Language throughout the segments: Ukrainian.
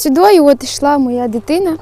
Сюди от йшла моя дитина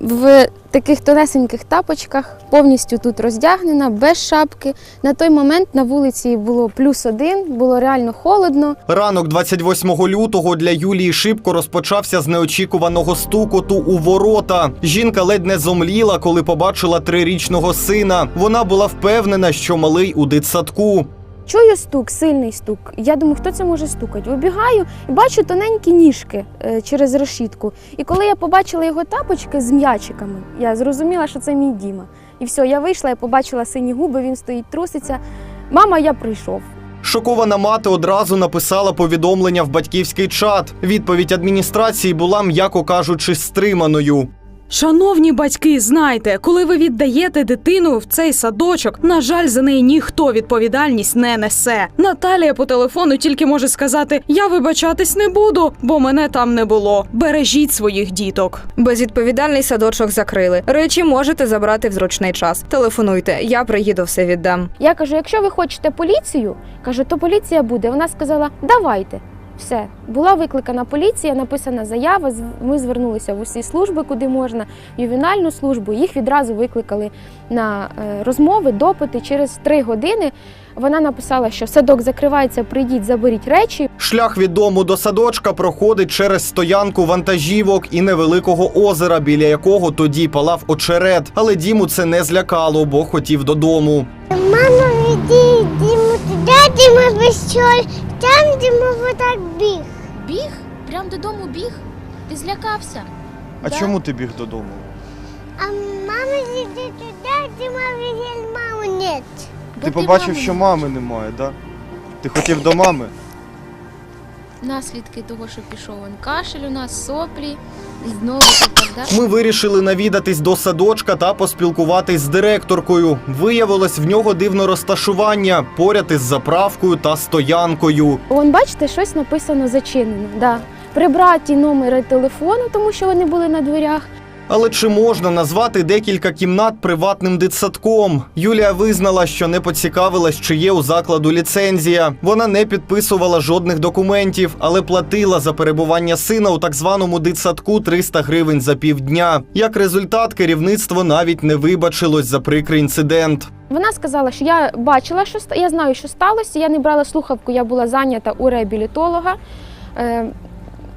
в таких тонесеньких тапочках, повністю тут роздягнена, без шапки. На той момент на вулиці було плюс один, було реально холодно. Ранок 28 лютого для Юлії Шибко розпочався з неочікуваного стукоту у ворота. Жінка ледь не зомліла, коли побачила трирічного сина. Вона була впевнена, що малий у дитсадку. Чую стук, сильний стук. Я думаю, хто це може стукати? Вибігаю і бачу тоненькі ніжки е, через решітку. І коли я побачила його тапочки з м'ячиками, я зрозуміла, що це мій Діма. І все, я вийшла, я побачила сині губи, він стоїть, труситься. Мама, я прийшов. Шокована мати одразу написала повідомлення в батьківський чат. Відповідь адміністрації була, м'яко кажучи, стриманою. Шановні батьки, знайте, коли ви віддаєте дитину в цей садочок, на жаль, за неї ніхто відповідальність не несе. Наталія по телефону тільки може сказати: Я вибачатись не буду, бо мене там не було. Бережіть своїх діток. Безвідповідальний садочок закрили. Речі можете забрати в зручний час. Телефонуйте, я приїду, все віддам. Я кажу, якщо ви хочете поліцію, кажу, то поліція буде. Вона сказала, давайте. Все, була викликана поліція, написана заява. з- Ми звернулися в усі служби, куди можна, ювенальну службу. Їх відразу викликали на е, розмови, допити. Через три години вона написала, що садок закривається, прийдіть, заберіть речі. Шлях від дому до садочка проходить через стоянку вантажівок і невеликого озера, біля якого тоді палав очерет. Але Діму це не злякало, бо хотів додому. Мама, іди, Діму туди, ми пішов, там Діма отак біг. Біг? Прям додому біг? Ти злякався? А Да. чому ти біг додому? А мама іди туди, Діма видів маму нет. Ти побачив, що мами немає, да? Ти хотів до мами? Наслідки того, що пішов он кашель у нас, соплі, і знову да? Ми вирішили навідатись до садочка та поспілкуватись з директоркою. Виявилось в нього дивне розташування поряд із заправкою та стоянкою. Вон, бачите, щось написано зачинено. Да. Прибраті номери телефону, тому що вони були на дверях. Але чи можна назвати декілька кімнат приватним дитсадком? Юлія визнала, що не поцікавилась, чи є у закладу ліцензія. Вона не підписувала жодних документів, але платила за перебування сина у так званому дитсадку 300 гривень за півдня. Як результат, керівництво навіть не вибачилось за прикрий інцидент. Вона сказала, що я бачила, що я знаю, що сталося. Я не брала слухавку, я була зайнята у реабілітолога.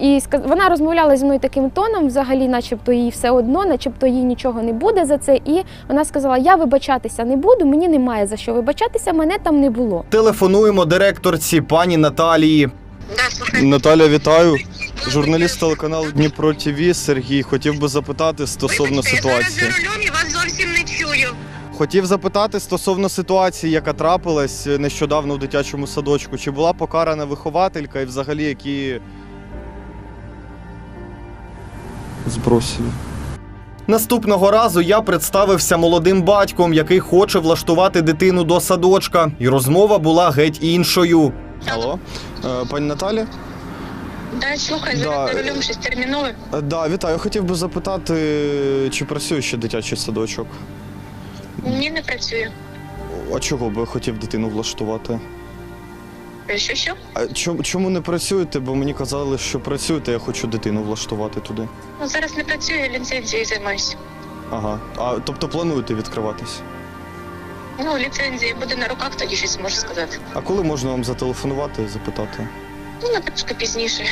І вона розмовляла зі мною таким тоном, взагалі, начебто їй все одно, начебто їй нічого не буде за це. І вона сказала: Я вибачатися не буду, мені немає за що вибачатися, мене там не було. Телефонуємо директорці пані Наталії. Наталя, вітаю. Журналіст телеканалу Дніпро ТВ Сергій хотів би запитати стосовно Я ситуації. за рулем і вас зовсім не чую. Хотів запитати стосовно ситуації, яка трапилась нещодавно в дитячому садочку. Чи була покарана вихователька і взагалі які. Збросів. Наступного разу я представився молодим батьком, який хоче влаштувати дитину до садочка, і розмова була геть іншою. Алло, Е, пані Наталі? Да, слухай, Да. зараз за рулем щось термінове. Е, Да, вітаю. Хотів би запитати, чи працює ще дитячий садочок? Ні, не працює. А чого би хотів дитину влаштувати? Що що? А чому, чому не працюєте? Бо мені казали, що працюєте, я хочу дитину влаштувати туди. Ну зараз не працює, ліцензією займаюся. Ага. А тобто плануєте відкриватись? Ну, ліцензія буде на руках, тоді щось можу сказати. А коли можна вам зателефонувати і запитати? Ну, на трошки пізніше.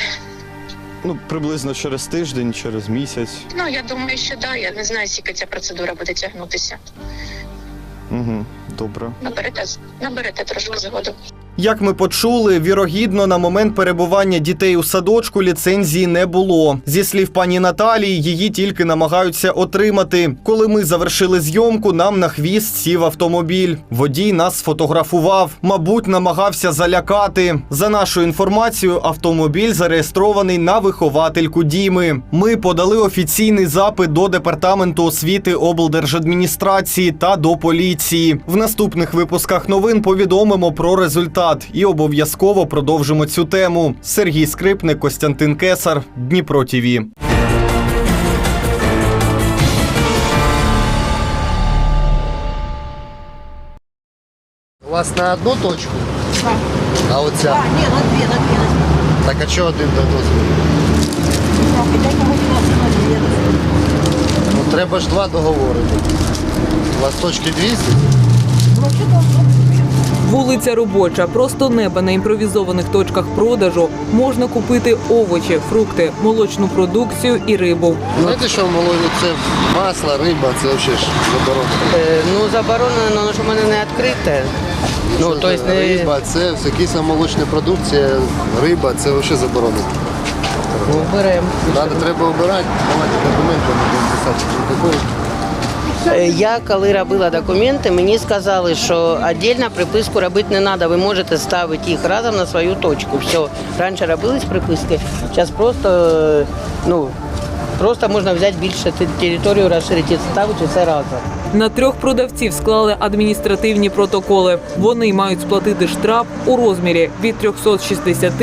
Ну, приблизно через тиждень, через місяць. Ну, я думаю, що да, я не знаю, скільки ця процедура буде тягнутися. Угу, добре. Наберете, наберете трошки згоду. Як ми почули, вірогідно, на момент перебування дітей у садочку ліцензії не було. Зі слів пані Наталії, її тільки намагаються отримати. Коли ми завершили зйомку, нам на хвіст сів автомобіль. Водій нас сфотографував, мабуть, намагався залякати. За нашою інформацією, автомобіль зареєстрований на виховательку Діми. Ми подали офіційний запит до департаменту освіти облдержадміністрації та до поліції. В наступних випусках новин повідомимо про результат і обов'язково продовжимо цю тему. Сергій Скрипник, Костянтин Кесар, Дніпро ТІВІ. У вас на одну точку? Так. А оця? А, ні, на дві, на дві. Так а чого один до дозволу? Комусь Треба ж два договори. У вас точки 200? Вулиця робоча, просто неба на імпровізованих точках продажу можна купити овочі, фрукти, молочну продукцію і рибу. Знаєте, що в молоді це масло, риба, це взагалі ж заборонено. Е, Ну, заборонено, але що в мене не відкрите. Ну, то есть не... Риба, це все кисломолочна продукція, риба, це взагалі заборонено. Ну, беремо. Надо, треба обирати, давайте документи, будемо писати протокол. Е, Я коли робила документи, мені сказали, що віддільно приписку робити не треба. Ви можете ставити їх разом на свою точку. Все. Раніше робились приписки, зараз просто, е, ну, просто можна взяти більше територію, розширити ставити все разом. На трьох продавців склали адміністративні протоколи. Вони мають сплатити штраф у розмірі від 360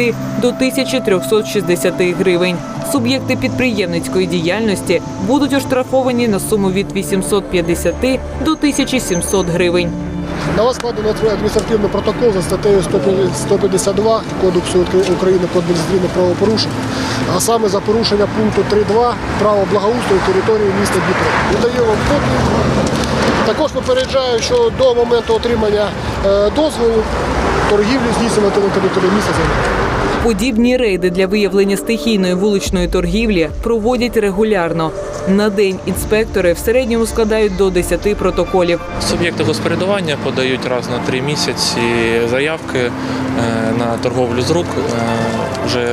до 1360 гривень. Суб'єкти підприємницької діяльності будуть оштрафовані на суму від 850 до 1700 гривень. На вас складено адміністративний протокол за статтею 152 Кодексу України про адміністративне правопорушення, а саме за порушення пункту 3.2 право благоустрою території міста Дніпро. Видаю вам копію. Також попереджаю, що до моменту отримання е, дозволу торгівлю здійснювати на території міста землі. Подібні рейди для виявлення стихійної вуличної торгівлі проводять регулярно. На день інспектори в середньому складають до 10 протоколів. Суб'єкти господарювання подають раз на три місяці заявки е, на торговлю з рук. Е, Вже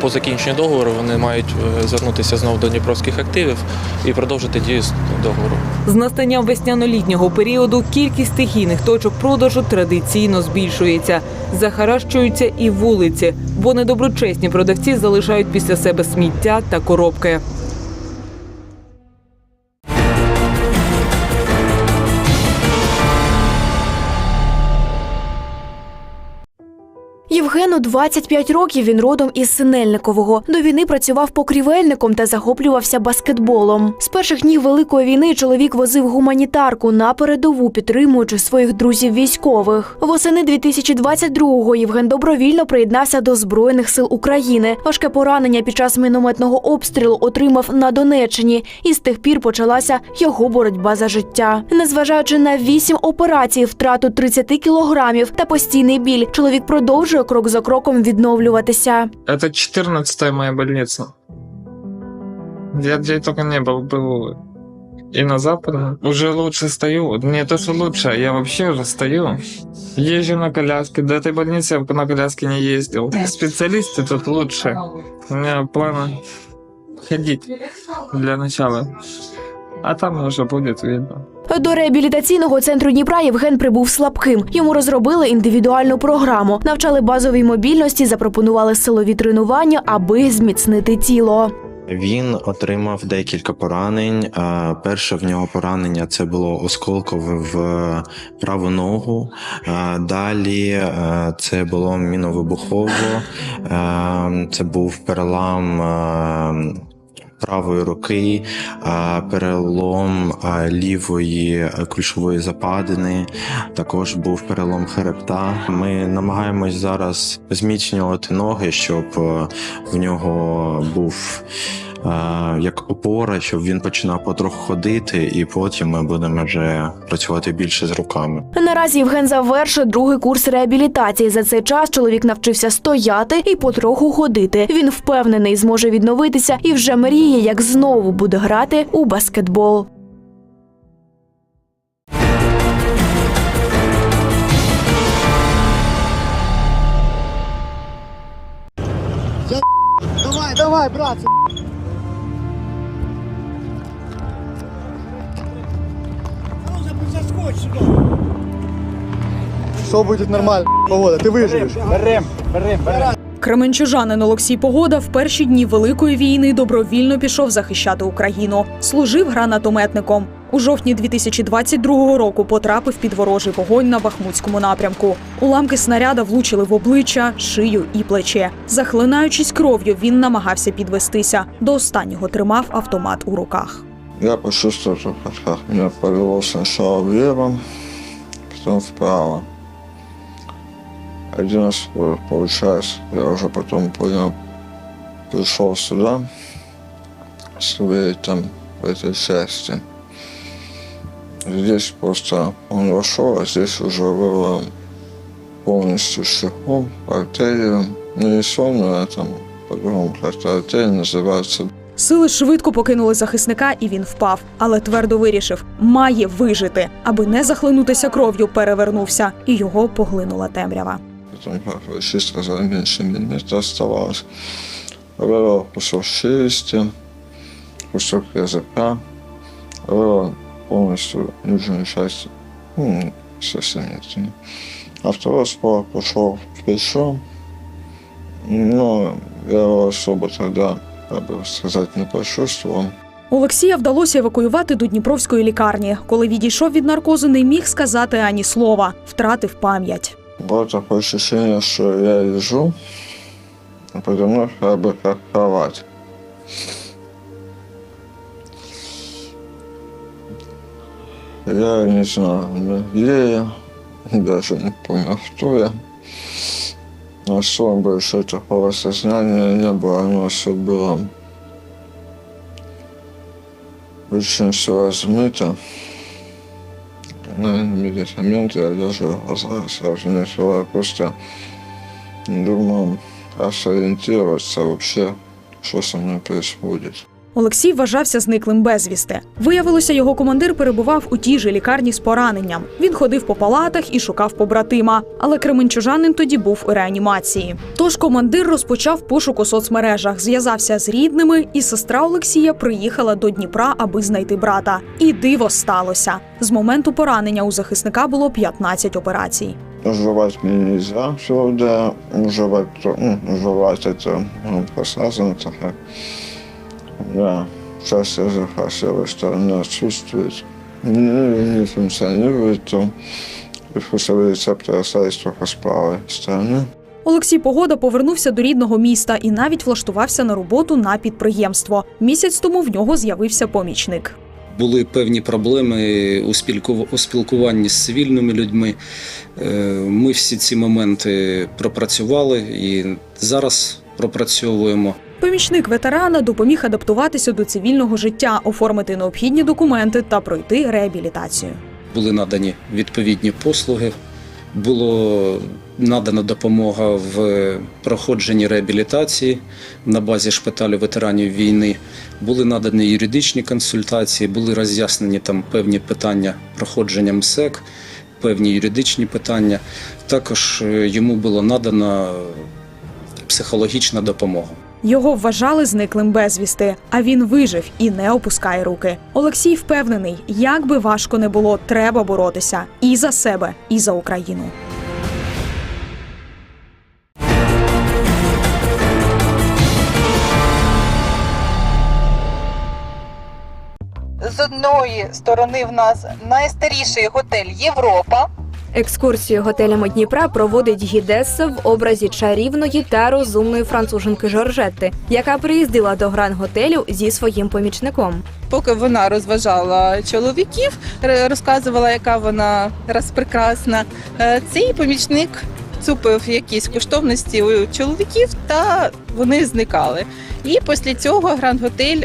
по закінченню договору вони мають е, звернутися знову до дніпровських активів і продовжити дію договору. З настанням весняно-літнього періоду кількість стихійних точок продажу традиційно збільшується. Захаращуються і вулиці, бо недоброчесні продавці залишають після себе сміття та коробки. Євгену 25 років. Він родом із Синельникового. До війни працював покрівельником та захоплювався баскетболом. З перших днів великої війни чоловік возив гуманітарку на передову, підтримуючи своїх друзів військових. Восени 2022-го Євген добровільно приєднався до збройних сил України. Важке поранення під час мінометного обстрілу отримав на Донеччині, і з тих пір почалася його боротьба за життя. Незважаючи на вісім операцій, втрату 30 кілограмів та постійний біль, чоловік продовжує крок за кроком відновлюватися. Это 14-я моя больница. Я где только не был, был и на западном. Уже лучше стою. Не то, что лучше, я вообще уже стою. Езжу на коляске. До этой больницы я на коляске не ездил. Специалисты тут лучше. У меня планы ходить для начала. А там уже будет видно. До реабілітаційного центру Дніпра Євген прибув слабким. Йому розробили індивідуальну програму, навчали базовій мобільності, запропонували силові тренування, аби зміцнити тіло. Він отримав декілька поранень. Е, Перше в нього поранення це було осколкове в праву ногу. Е, Далі е, це було міновибухово. Е, Це був перелам. Е, Правої руки, е, перелом е, лівої ключової западини, також був перелом хребта. Ми намагаємось зараз зміцнювати ноги, щоб е, в нього був е, як опора, щоб він починав потроху ходити, і потім ми будемо вже працювати більше з руками. Наразі Євген завершує другий курс реабілітації. За цей час чоловік навчився стояти і потроху ходити. Він впевнений, зможе відновитися і вже мріє, як знову буде грати у баскетбол. Давай, давай, братцы. Все будет нормально, погода, ты выживешь. Берем, берем, берем. Кременчужанин Олексій Погода в перші дні Великої війни добровільно пішов захищати Україну. Служив гранатометником. У жовтні 2022 року потрапив під ворожий вогонь на Бахмутському напрямку. Уламки снаряда влучили в обличчя, шию і плече. Захлинаючись кров'ю, він намагався підвестися. До останнього тримав автомат у руках. Я почувствовал, как меня повело сначала влево, потом вправо. Один раз, получается, я уже потом понял, пришел сюда, своей там в этой части. Здесь просто он вошел, а здесь уже было полностью сухом, артерию. Сонную, а там по-другому как-то артерия называется. Сили швидко покинули захисника, і він впав, але твердо вирішив, має вижити, аби не захлинутися кров'ю, перевернувся, і його поглинула темрява. Потом как врачи сказали, меньше миллиметра оставалось. Вырвал кусок челюсти, кусок языка, вырвал полностью нижнюю часть, ну, совсем нет. А второй ствол пошел в плечо, но я его особо тогда, как бы сказать, не почувствовал. Олексія вдалося евакуювати до Дніпровської лікарні. Коли відійшов від наркозу, не міг сказати ані слова, втратив пам'ять. Было такое ощущение, что я лежу, а подо мной как бы как кровать. Я не знаю, где я, даже не понял, кто я. Особо больше такого сознания не было, оно все было очень все размыто. На медикаменты я даже глаза сразу открывал, просто думал, как сориентироваться вообще, что со мной происходит. Олексій вважався зниклим безвісти. Виявилося, його командир перебував у тій же лікарні з пораненням. Він ходив по палатах і шукав побратима. Але кременчужанин тоді був у реанімації. Тож командир розпочав пошук у соцмережах, зв'язався з рідними, і сестра Олексія приїхала до Дніпра, аби знайти брата. І диво сталося. З моменту поранення у захисника було 15 операцій. Жевать мне нельзя всегда, жевать, ну, жевать. Да, сейчас языка с левой стороны отсутствует. Не, не функционирует, то вкусовые рецепторы остались только с правой стороны. Олексій Погода повернувся до рідного міста і навіть влаштувався на роботу на підприємство. Місяць тому в нього з'явився помічник. Були певні проблеми у спілку- у спілкуванні з цивільними людьми. Е, Ми всі ці моменти пропрацювали і зараз пропрацьовуємо. Помічник ветерана допоміг адаптуватися до цивільного життя, оформити необхідні документи та пройти реабілітацію. Були надані відповідні послуги, було надана допомога в проходженні реабілітації на базі шпиталю ветеранів війни. Були надані юридичні консультації, були роз'яснені там певні питання проходження МСЕК, певні юридичні питання. Також е, йому було надана психологічна допомога. Його вважали зниклим безвісти, а він вижив і не опускає руки. Олексій впевнений, як би важко не було, треба боротися і за себе, і за Україну. З одної сторони в нас найстаріший готель Європа. Екскурсію готелями Дніпра проводить гідеса в образі чарівної та розумної француженки Жоржетти, яка приїздила до гран-готелю зі своїм помічником. Поки вона розважала чоловіків, розказувала, яка вона розпрекрасна. е, Цей помічник цупив якісь коштовності у чоловіків, та вони зникали. І після цього гранд-готель.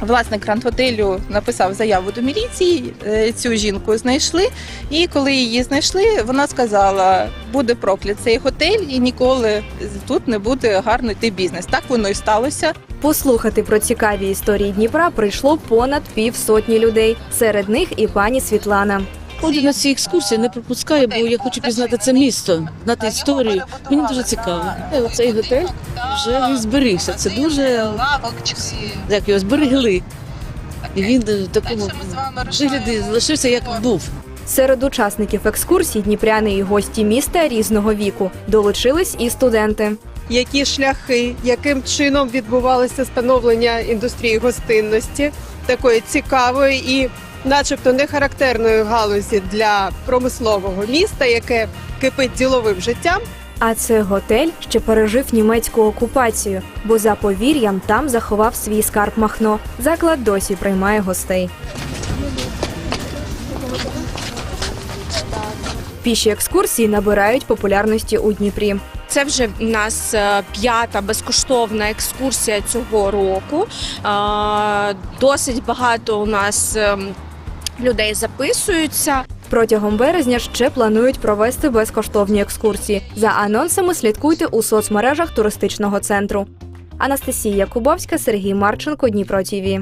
Власник гранд-готелю написав заяву до міліції. е, Цю жінку знайшли. І коли її знайшли, вона сказала: буде проклят цей готель, і ніколи тут не буде гарно йти бізнес. Так воно і сталося. Послухати про цікаві історії Дніпра прийшло понад півсотні людей. Серед них і пані Світлана. Ходжу на ці екскурсії, не пропускаю, бо я хочу пізнати це місто, знати історію. Мені дуже цікаво. Е, Оцей готель вже він зберігся. Це дуже як його зберегли. І він в такому вигляді залишився, як був. Серед учасників екскурсій дніпряни і гості міста різного віку долучились і студенти. які шляхи, яким чином відбувалося становлення індустрії гостинності, такої цікавої і, начебто, не характерної галузі для промислового міста, яке кипить діловим життям. А це готель, що пережив німецьку окупацію, бо за повір'ям там заховав свій скарб Махно. Заклад досі приймає гостей. Піші екскурсії набирають популярності у Дніпрі. Це вже в нас е, п'ята безкоштовна екскурсія цього року. Е, Досить багато у нас ем, людей записуються. Протягом березня ще планують провести безкоштовні екскурсії. За анонсами слідкуйте у соцмережах туристичного центру. Анастасія Кубовська, Сергій Марченко, Дніпро ТІВІ.